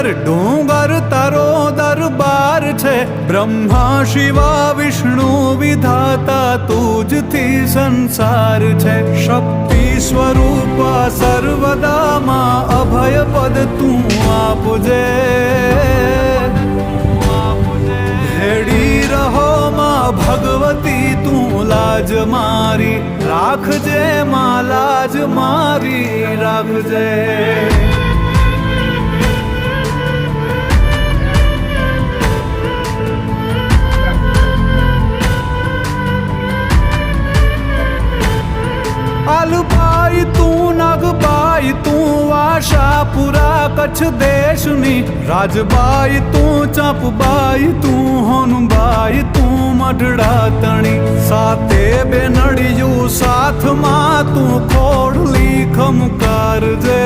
દર ડુંગર તારો દરબાર છે. બ્રહ્મા, શિવા, વિષ્ણુ, વિધાતા તુજથી સંસાર છે. શક્તિ સ્વરૂપા સર્વદામાં અભય પદ તું આપજે. હેડી રહો માં ભગવતી, તું લાજ મારી. રાખજે માં લાજ મારી, રાખજે. આલુભાઈ તું નાગબાઈ તું આશાપુરા કચ્છ દેશની રાજબાઈ તું ચાંપબાઈ તું હોનબાઈ તું મઢડા તણી સાથે બેનડિયું સાથમાં તું ખોડલી ખમકારજે